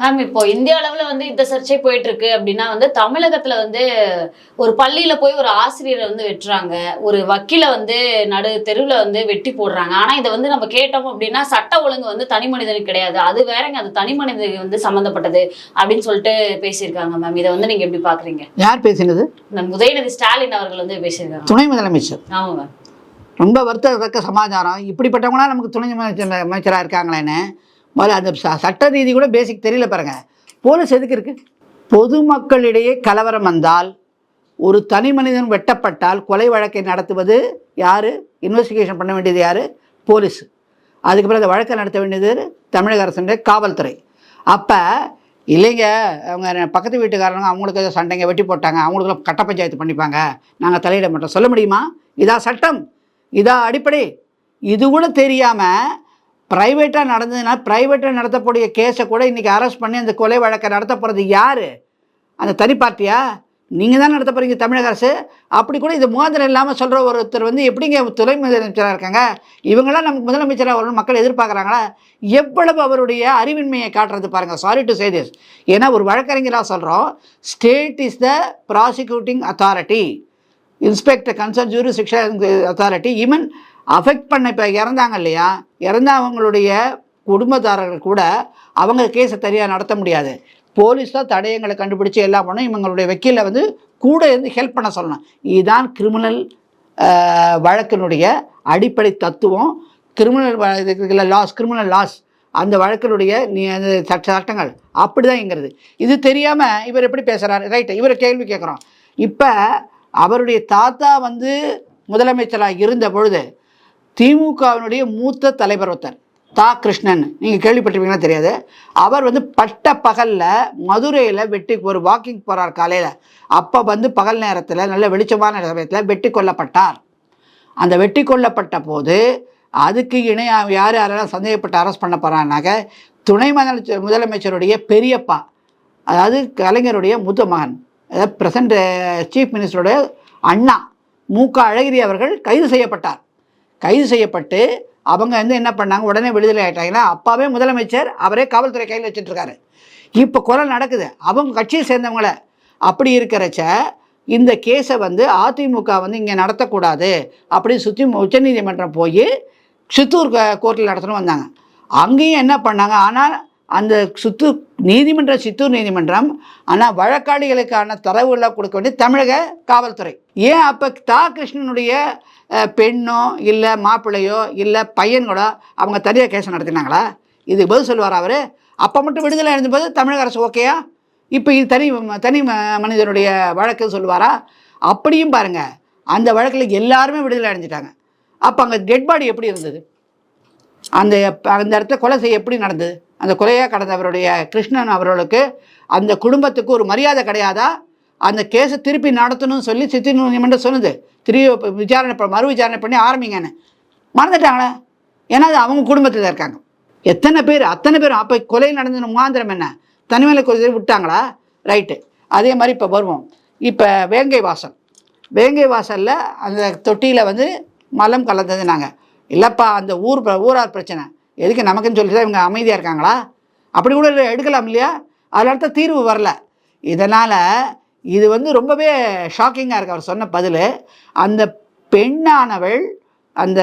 Ma'am இப்போ இந்திய அளவுல வந்து இந்த சர்ச்சை போயிட்டு இருக்கு அப்படின்னா வந்து தமிழகத்துல வந்து ஒரு பள்ளியில போய் ஒரு ஆசிரியரை வந்து வெட்டுறாங்க. ஒரு வக்கீல வந்து நடு தெருவுல வந்து வெட்டி போடுறாங்க. ஆனா இதை வந்து நம்ம கேட்டோம் அப்படின்னா சட்ட ஒழுங்கு வந்து தனி மனிதனுக்கு கிடையாது. அது வேறங்க அது தனி மனிதனுக்கு வந்து சம்மந்தப்பட்டது அப்படின்னு சொல்லிட்டு பேசியிருக்காங்க மேம். இதை வந்து நீங்க எப்படி பாக்குறீங்க? யார் பேசினது? உதயநிதி ஸ்டாலின் அவர்கள் வந்து பேசியிருக்காங்க. துணை முதலமைச்சர். ஆமா மேம். ரொம்ப வருத்தத்தக்க சமாச்சாரம். இப்படிப்பட்டவங்களாம் நமக்கு துணை அமைச்சர் அமைச்சராக இருக்காங்களேன்னு. முதல்ல அந்த ச- சட்ட ரீதி கூட பேசிக் தெரியல பாருங்க. போலீஸ் எதுக்கு இருக்குது பொதுமக்களிடையே கலவரம் வந்தால் ஒரு தனி மனிதன் வெட்டப்பட்டால் கொலை வழக்கை நடத்துவது யார்? இன்வெஸ்டிகேஷன் பண்ண வேண்டியது யார்? போலீஸ். அதுக்கு பிறகு அந்த வழக்கை நடத்த வேண்டியது தமிழக அரசுடைய காவல்துறை. அப்போ இல்லைங்க அவங்க பக்கத்து வீட்டுக்காரங்க அவங்களுக்கு ஏதோ சண்டைங்க வெட்டி போட்டாங்க அவங்களுக்குலாம் கட்ட பஞ்சாயத்து பண்ணிப்பாங்க. நாங்கள் தலையிட மாட்டோம். சொல்ல முடியுமா? இதா சட்டம். இதா அடிப்படை. இது கூட தெரியாமல் ப்ரைவேட்டாக நடந்ததுன்னா ப்ரைவேட்டாக நடத்தக்கூடிய கேஸை கூட இன்றைக்கி அரெஸ்ட் பண்ணி அந்த கொலை வழக்கை நடத்த போகிறது யார்? அந்த தனி பார்ட்டியா? நீங்கள் தான் நடத்த போகிறீங்க தமிழக அரசு. அப்படி கூட இது மோதிரம் இல்லாமல் சொல்கிற ஒருத்தர் வந்து எப்படிங்க துணை முதலமைச்சராக இருக்காங்க? இவங்களாம் நமக்கு முதலமைச்சராக வரணும் மக்கள் எதிர்பார்க்குறாங்களா? எவ்வளவு அவருடைய அறிவின்மையை காட்டுறது பாருங்கள் சாரி டு சே திஸ் ஏன்னா ஒரு வழக்கறிஞராக சொல்கிறோம் state is the prosecuting authority inspector concern jurisdiction authority even affect பண்ண இப்போ இறந்தாங்க இல்லையா? இறந்தவங்களுடைய குடும்பத்தாரர்கள் கூட அவங்க கேஸை சரியாக நடத்த முடியாது. போலீஸ் தான் தடயங்களை கண்டுபிடிச்சி எல்லாம் பண்ணணும். இவங்களுடைய வக்கீலை வந்து கூட இருந்து ஹெல்ப் பண்ண சொல்லணும். இதுதான் கிரிமினல் வழக்கினுடைய அடிப்படை தத்துவம். கிரிமினல் லாஸ் கிரிமினல் லாஸ் அந்த வழக்கினுடைய நீ அந்த சட்ட சட்டங்கள். அப்படி தான்ங்கிறது இது தெரியாமல் இவர் எப்படி பேசுகிறாரு ரைட்டு இவரை கேள்வி கேட்குறோம். இப்போ அவருடைய தாத்தா வந்து முதலமைச்சராக இருந்த பொழுது திமுகவினுடைய மூத்த தலைவர் ஒருத்தர் தா. கிருஷ்ணன். நீங்கள் கேள்விப்பட்டிருப்பீங்கன்னா தெரியாது. அவர் வந்து பட்ட பகலில் மதுரையில் வெட்டி ஒரு வாக்கிங் போகிறார் காலையில். அப்போ வந்து பகல் நேரத்தில் நல்ல வெளிச்சமான சமயத்தில் வெட்டி கொல்லப்பட்டார். அந்த வெட்டி கொல்லப்பட்ட போது அதுக்கு இணையாக யார் யாரெல்லாம் சந்தேகப்பட்டு அரெஸ்ட் பண்ண போகிறாங்கனாக்க துணை முதலமைச்சர் முதலமைச்சருடைய பெரியப்பா அதாவது கலைஞருடைய மூத்த மகன் அதாவது பிரசன்ட் சீஃப் மினிஸ்டருடைய அண்ணா மு. க. அழகிரி அவர்கள் கைது செய்யப்பட்டார். கைது செய்யப்பட்டு அவங்க வந்து என்ன பண்ணாங்க? உடனே விடுதலை ஆகிட்டாங்கன்னா அப்பாவே முதலமைச்சர் அவரே காவல்துறை கையில் வச்சுட்டுருக்காரு இப்போ கொலை நடக்குது. அவங்க கட்சியை சேர்ந்தவங்கள. அப்படி இருக்கிறச்ச இந்த கேஸை வந்து அதிமுக வந்து இங்கே நடத்தக்கூடாது அப்படின்னு சுற்றி உச்சநீதிமன்றம் போய் சித்தூர் கோர்ட்டில் நடத்தணும் வந்தாங்க. அங்கேயும் என்ன பண்ணாங்க? ஆனால் அந்த சித்தூர் நீதிமன்றம் சித்தூர் நீதிமன்றம் ஆனால் வழக்காளிகளுக்கான தரவுகளை கொடுக்க வேண்டிய தமிழக காவல்துறை. ஏன் அப்போ தா. கிருஷ்ணனுடைய பெண்ணோ இல்லை மாப்பிள்ளையோ இல்லை பையன்களோ அவங்க தனியாக கேஸ் நடத்தினாங்களா? இது பதில் சொல்லுவார் அவர்? அப்போ மட்டும் விடுதலை அடைஞ்சபோது தமிழக அரசு ஓகேயா இப்போ இது தனி தனி ம- மனிதனுடைய வழக்கு சொல்லுவாரா? அப்படியும் பாருங்க. அந்த வழக்கில் எல்லாருமே விடுதலை அடைஞ்சிட்டாங்க. அப்போ அங்கே டெட் பாடி எப்படி இருந்தது? அந்த அந்த இடத்துல கொலை செய்ய எப்படி நடந்தது? அந்த கொலையாக கடந்தவருடைய கிருஷ்ணன் அவர்களுக்கு அந்த குடும்பத்துக்கு ஒரு மரியாதை கிடையாதா? அந்த கேஸை திருப்பி நடத்தணும்னு சொல்லி சித்தி நீதிமன்றம் சொன்னது. திருப்பி விசாரணை ப- மறு விசாரணை பண்ணி ஆரம்பிங்கன்னு. மறந்துட்டாங்களே? ஏன்னா அது அவங்க குடும்பத்தில் இருக்காங்க. எத்தனை பேர் அத்தனை பேரும் அப்போ கொலை நடந்த முகாந்திரம் என்ன? தனிமையில கொலை விட்டாங்களா? ரைட்டு அதே மாதிரி இப்போ வருவோம். இப்போ வேங்கை வாசல். வேங்கை வாசலில் அந்த தொட்டியில் வந்து மலம் கலந்தது நாங்கள் இல்லைப்பா அந்த ஊர் ஊரார் பிரச்சனை. எதுக்கு நமக்குன்னு சொல்லி தான் இவங்க அமைதியாக இருக்காங்களா? அப்படி கூட எடுக்கலாம் இல்லையா? அதில் அடுத்த தீர்வு வரல. இதனால் இது வந்து ரொம்பவே ஷாக்கிங்காக இருக்குது அவர் சொன்ன பதில். அந்த பெண்ணானவள் அந்த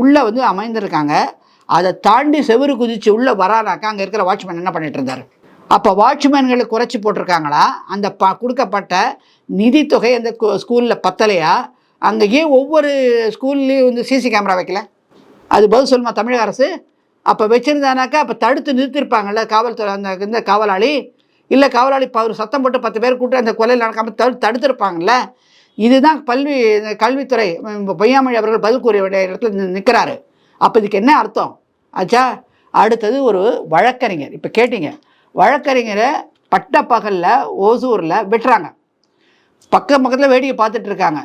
உள்ளே வந்து அமைந்திருக்காங்க. அதை தாண்டி செவுரு குதித்து உள்ளே வரானாக்கா அங்கே இருக்கிற வாட்ச்மேன் என்ன பண்ணிட்டு இருந்தார்? அப்போ வாட்ச்மேன்களை குறைச்சி போட்டிருக்காங்களா? அந்த ப கொடுக்கப்பட்ட நிதித்தொகை அந்த ஸ்கூலில் பத்தலையா? அங்கே ஏன் ஒவ்வொரு ஸ்கூல்லேயும் வந்து சிசி கேமரா வைக்கல? அது பதில் சொல்லுமா தமிழக அரசு? அப்போ வச்சுருந்தானாக்கா அப்போ தடுத்து நிறுத்திருப்பாங்கல்ல காவல்துறை அந்த இந்த காவலாளி? இல்லை காவலாளி அவர் சத்தம் போட்டு பத்து பேர் கூட்டு அந்த கொலையில் நடக்காமல் தடு தடுத்திருப்பாங்கல்ல? இதுதான் பல்வி கல்வித்துறை. பொய்யாமொழி அவர்கள் பதில் கூறிய வேண்டிய இடத்துல நிற்கிறாரு அப்போ இதுக்கு என்ன அர்த்தம்? ஆச்சா அடுத்தது ஒரு வழக்கறிஞர். இப்போ கேட்டீங்க. வழக்கறிஞரை பட்ட பகலில் ஓசூரில் விட்டுறாங்க. பக்கம் பக்கத்தில் வேடிக்கை பார்த்துட்டு இருக்காங்க.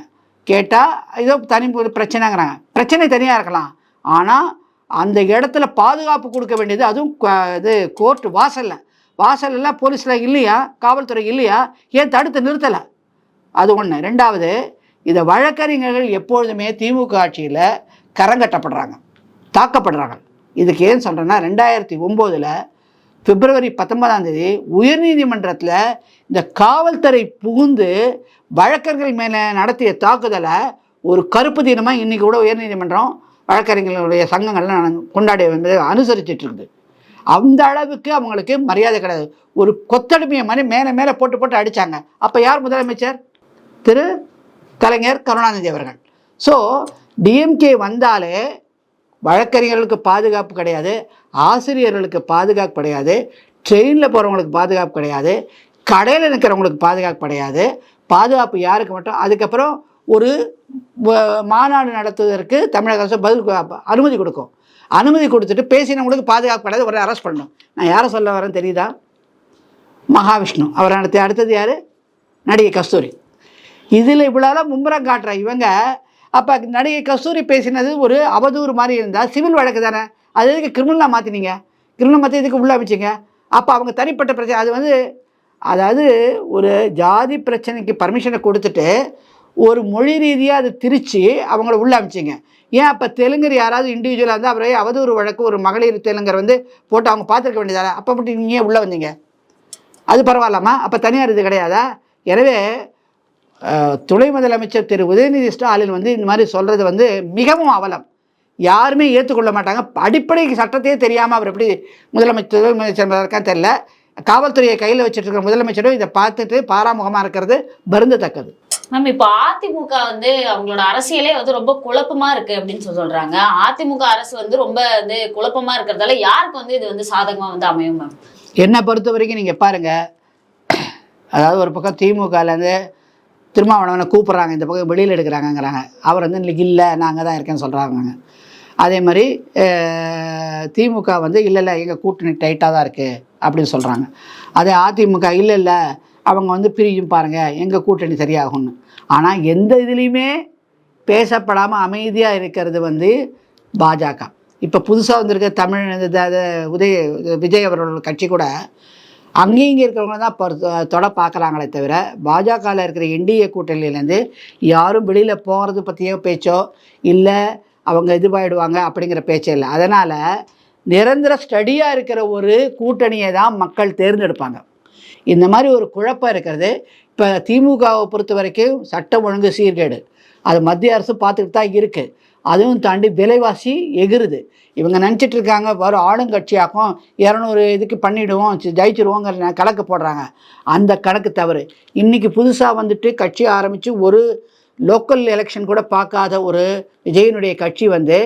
கேட்டால் ஏதோ தனி பிரச்சனைங்கிறாங்க. பிரச்சனை தனியாக இருக்கலாம். ஆனால் அந்த இடத்துல பாதுகாப்பு கொடுக்க வேண்டியது அதுவும் இது கோர்ட் வாசலில். வாசலெல்லாம் போலீஸில் இல்லையா? காவல்துறை இல்லையா? ஏன் தடுத்து நிறுத்தலை? அது ஒன்று ரெண்டாவது இதை வழக்கறிஞர்கள் எப்பொழுதுமே திமுக ஆட்சியில் கரங்கட்டப்படுறாங்க தாக்கப்படுறாங்க. இதுக்கு ஏன் சொல்கிறேன்னா ரெண்டாயிரத்தி ஒம்போதில் பிப்ரவரி பத்தொன்பதாம் தேதி உயர்நீதிமன்றத்தில் இந்த காவல்துறை புகுந்து வழக்கர்கள் மேலே நடத்திய தாக்குதலை ஒரு கருப்பு தினமாக இன்றைக்கி கூட உயர்நீதிமன்றம் வழக்கறிஞர்களுடைய சங்கங்கள்லாம் கொண்டாடி வந்து அனுசரிச்சிட்டு இருக்குது. அந்த அளவுக்கு அவங்களுக்கு மரியாதை கிடையாது. ஒரு கொத்தடிமையை மாதிரி மேலே மேலே போட்டு போட்டு அடித்தாங்க அப்போ யார் முதலமைச்சர்? திரு கலைஞர் கருணாநிதி அவர்கள். ஸோ டிஎம்கே வந்தாலே வழக்கறிஞர்களுக்கு பாதுகாப்பு கிடையாது. ஆசிரியர்களுக்கு பாதுகாப்பு கிடையாது. ட்ரெயினில் போகிறவங்களுக்கு பாதுகாப்பு கிடையாது. கடையில் நிற்கிறவங்களுக்கு பாதுகாப்பு கிடையாது. பாதுகாப்பு யாருக்கு மட்டும்? அதுக்கப்புறம் ஒரு மாநாடு நடத்துவதற்கு தமிழக அரசு பதில் அனுமதி கொடுக்கும். அனுமதி கொடுத்துட்டு பேசினவங்களுக்கு பாதுகாப்பு கிடையாது ஒரு அரெஸ்ட் பண்ணணும். நான் யாரை சொல்ல வரேன்னு தெரியுதா? மகாவிஷ்ணு. அவர் அடுத்து அடுத்தது யார்? நடிகை கஸ்தூரி. இதில் இவ்வளோலாம் மும்முரம் காட்டுற இவங்க அப்போ நடிகை கஸ்தூரி பேசினது ஒரு அவதூறு மாதிரி இருந்தால் சிவில் வழக்கு தானே? அது எதுக்கு கிரிமினலாக மாற்றினீங்க கிரிமினல் மாற்றி இதுக்கு உள்ளே வச்சிங்க? அப்போ அவங்க தனிப்பட்ட பிரச்சனை அது வந்து அதாவது ஒரு ஜாதி பிரச்சனைக்கு பர்மிஷனை கொடுத்துட்டு ஒரு மொழி ரீதியாக அதை திரித்து அவங்கள உள்ள அமைச்சிங்க. ஏன் அப்போ தெலுங்கர் யாராவது இண்டிவிஜுவலாக இருந்தால் அவரே அவதூறு வழக்கு ஒரு மகளிர் தெலுங்கர் வந்து போட்டு அவங்க பார்த்துருக்க வேண்டியதால. அப்போ மட்டும் நீங்கள் ஏன் உள்ளே வந்தீங்க? அது பரவாயில்லாமா? அப்போ தனியார் இது கிடையாதா? எனவே துணை முதலமைச்சர் திரு உதயநிதி ஸ்டாலின் வந்து இந்த மாதிரி சொல்கிறது வந்து மிகவும் அவலம். யாருமே ஏற்றுக்கொள்ள மாட்டாங்க. அடிப்படை சட்டத்தையே தெரியாமல் அவர் எப்படி முதலமைச்சர் முதலமைச்சர் இருக்கான்னு தெரில காவல்துறையை கையில் வச்சுட்டு இருக்கிற முதலமைச்சரும் இதை பார்த்துட்டு பாராமுகமாக இருக்கிறது வருந்தத்தக்கது. மேம் இப்போ அதிமுக வந்து அவங்களோட அரசியலே வந்து ரொம்ப குழப்பமா இருக்கு அப்படின்னு சொல்லி சொல்றாங்க. அதிமுக அரசு வந்து ரொம்ப வந்து குழப்பமா இருக்கிறதால யாருக்கு வந்து இது வந்து சாதகமா வந்து அமையும் மேம்? என்னை பொறுத்த வரைக்கும் நீங்கள் பாருங்கள் அதாவது ஒரு பக்கம் திமுகலேருந்து திருமாவளவனை கூப்பிட்றாங்க இந்த பக்கம் வெளியில் எடுக்கிறாங்கங்கிறாங்க. அவர் வந்து இன்னைக்கு இல்லை நாங்கள் தான் இருக்கேன்னு சொல்கிறாங்க அதே மாதிரி திமுக வந்து இல்லை இல்லை எங்கள் கூட்டணி டைட்டாக தான் இருக்குது அப்படின்னு சொல்கிறாங்க அதே அதிமுக இல்லை இல்லை அவங்க வந்து பிரியும் பாருங்கள் எங்கள் கூட்டணி சரியாகும்னு. ஆனால் எந்த இதுலேயுமே பேசப்படாமல் அமைதியாக இருக்கிறது வந்து பாஜக. இப்போ புதுசாக வந்திருக்க தமிழ் இந்த உதய விஜய் அவர்களோட கட்சி கூட அங்கேயும் இங்கே இருக்கிறவங்க தான் தொட பார்க்குறாங்களே தவிர பாஜகவில் இருக்கிற என்டிஏ கூட்டணியிலேருந்து யாரும் வெளியில் போகிறது பற்றியோ பேச்சோ இல்லை அவங்க இதுவாயிடுவாங்க அப்படிங்கிற பேச்சே இல்லை. அதனால் நிரந்தர ஸ்டடியாக இருக்கிற ஒரு கூட்டணியை தான் மக்கள் தேர்ந்தெடுப்பாங்க. இந்த மாதிரி ஒரு குழப்பம் இருக்கிறது. இப்போ திமுகவை பொறுத்த வரைக்கும் சட்டம் ஒழுங்கு சீர்கேடு. அது மத்திய அரசு பார்த்துக்கிட்டு தான் இருக்குது அதுவும் தாண்டி விலைவாசி எகிருது. இவங்க நினச்சிட்டு இருக்காங்க வரும் ஆளுங்கட்சியாக்கும் இரநூறு இதுக்கு பண்ணிவிடுவோம் ஜெயிச்சிருவோங்கிற கணக்கு போடுறாங்க. அந்த கணக்கு தவறு. இன்றைக்கி புதுசாக வந்துட்டு கட்சி ஆரம்பித்து ஒரு லோக்கல் எலெக்ஷன் கூட பார்க்காத ஒரு விஜயனுடைய கட்சி வந்து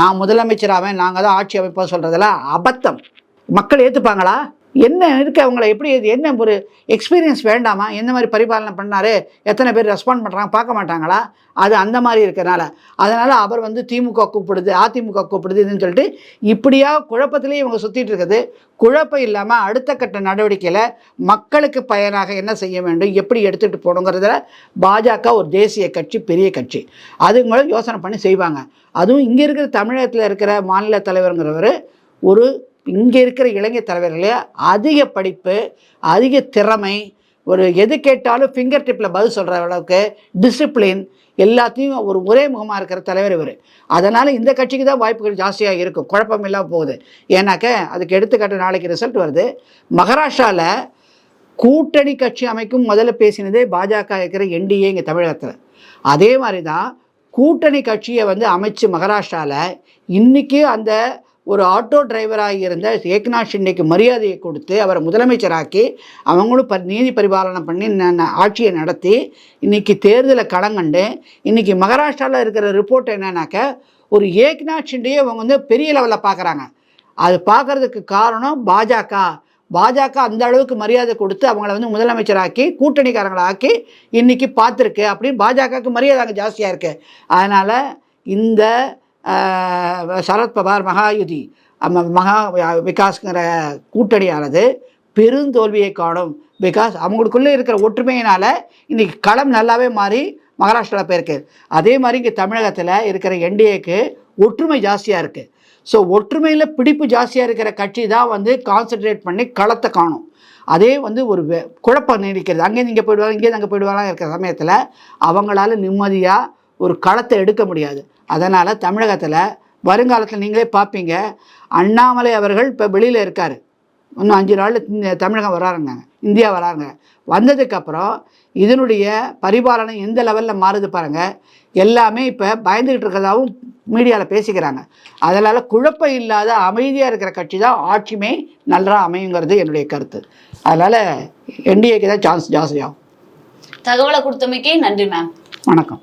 நான் முதலமைச்சராவேன் நாங்கள் தான் ஆட்சி அமைப்போம் சொல்கிறதெல்லாம் அபத்தம். மக்கள் ஏற்றுப்பாங்களா என்ன இருக்கு அவங்கள? எப்படி இது? என்ன ஒரு எக்ஸ்பீரியன்ஸ் வேண்டாமா? எந்த மாதிரி பரிபாலனை பண்ணார்? எத்தனை பேர் ரெஸ்பாண்ட் பண்ணுறாங்க பார்க்க மாட்டாங்களா? அது அந்த மாதிரி இருக்கிறனால. அதனால் அவர் வந்து திமுக கூப்பிடுது அதிமுக கூப்பிடுது இதுன்னு சொல்லிட்டு இப்படியா குழப்பத்திலேயே இவங்க சுற்றிட்டு இருக்குது. குழப்பம் இல்லாமல் அடுத்த கட்ட நடவடிக்கையில் மக்களுக்கு பயனாக என்ன செய்ய வேண்டும்? எப்படி எடுத்துகிட்டு போகணுங்கிறதுல பாஜக ஒரு தேசிய கட்சி பெரிய கட்சி. அதுங்களும் யோசனை பண்ணி செய்வாங்க. அதுவும் இங்கே இருக்கிற தமிழகத்தில் இருக்கிற மாநில தலைவருங்கிறவர் ஒரு இங்கே இருக்கிற இளைஞர் தலைவர்களே அதிக படிப்பு அதிக திறமை ஒரு எது கேட்டாலும் ஃபிங்கர் டிப்பில் பதில் சொல்கிற அளவுக்கு டிசிப்ளின் எல்லாத்தையும் ஒரு ஒரே முகமாக இருக்கிற தலைவர் இவர். அதனால் இந்த கட்சிக்கு தான் வாய்ப்புகள் ஜாஸ்தியாக இருக்கும். குழப்பம் இல்லாமல் போகுது. ஏன்னாக்க அதுக்கு எடுத்துக்காட்டு நாளைக்கு ரிசல்ட் வருது. மகாராஷ்டிராவில் கூட்டணி கட்சி அமைக்கும் முதல்ல பேசினதே பாஜக இருக்கிற என்டிஏ இங்கே தமிழகத்தில். அதே மாதிரி தான் கூட்டணி கட்சியை வந்து அமைச்சு மகாராஷ்டிராவில் இன்றைக்கி அந்த ஒரு ஆட்டோ டிரைவராக இருந்த ஏக்நாத் ஷிண்டேக்கு மரியாதையை கொடுத்து அவரை முதலமைச்சராக்கி அவங்களும் ப நீதி பரிபாலனை பண்ணி ஆட்சியை நடத்தி இன்றைக்கி தேர்தலை களங்கண்டு இன்றைக்கி மகாராஷ்டிராவில் இருக்கிற ரிப்போர்ட் என்னன்னாக்க ஒரு ஏக்நாத் ஷிண்டேயே அவங்க வந்து பெரிய லெவலில் பார்க்குறாங்க. அது பார்க்கறதுக்கு காரணம் பாஜக. பாஜக அந்த அளவுக்கு மரியாதை கொடுத்து அவங்கள வந்து முதலமைச்சராக்கி கூட்டணிக்காரங்களாக்கி இன்றைக்கி இன்னைக்கு பார்த்துருக்கு அப்படின்னு பாஜகவுக்கு மரியாதை அங்கே ஜாஸ்தியாக இருக்குது அதனால் இந்த சரத்பவார் மகாயுதி அம்ம மகா விகாஸ்ங்கிற கூட்டணியானது பெருந்தோல்வியை காணும். பிகாஸ் அவங்களுக்குள்ளே இருக்கிற ஒற்றுமையினால் இன்றைக்கி களம் நல்லாவே மாறி மகாராஷ்டிராவில் போயிருக்கு. அதே மாதிரி இங்கே தமிழகத்தில் இருக்கிற என்டிஏக்கு ஒற்றுமை ஜாஸ்தியாக இருக்குது ஸோ ஒற்றுமையில் பிடிப்பு ஜாஸ்தியாக இருக்கிற கட்சி தான் வந்து கான்சென்ட்ரேட் பண்ணி களத்தை காணும். அதே வந்து ஒரு வெ- குழப்பம் நீடிக்கிறது. அங்கேருந்து இங்கே போயிடுவாங்க இங்கேருந்து அங்கே போயிடுவாங்க இருக்கிற சமயத்தில் அவங்களால நிம்மதியாக ஒரு களத்தை எடுக்க முடியாது. அதனால் தமிழகத்தில் வருங்காலத்தில் நீங்களே பார்ப்பீங்க அண்ணாமலை அவர்கள் இப்போ வெளியில் இருக்கார். இன்னும் அஞ்சு நாளில் தமிழகம் வராருங்க. இந்தியா வராருங்க. வந்ததுக்கப்புறம் இதனுடைய பரிபாலனை எந்த லெவலில் மாறுது பாருங்கள் எல்லாமே இப்போ பயந்துக்கிட்டு இருக்கிறதாவும் மீடியாவில் பேசிக்கிறாங்க. அதனால் குழப்பம் இல்லாத அமைதியாக இருக்கிற கட்சி தான் ஆட்சியுமே நல்லா அமையுங்கிறது என்னுடைய கருத்து. அதனால் என்டிஏக்கு தான் சான்ஸ் ஜாஸ்தியாகும். தகவலை கொடுத்தமைக்கு நன்றி மேம் வணக்கம்.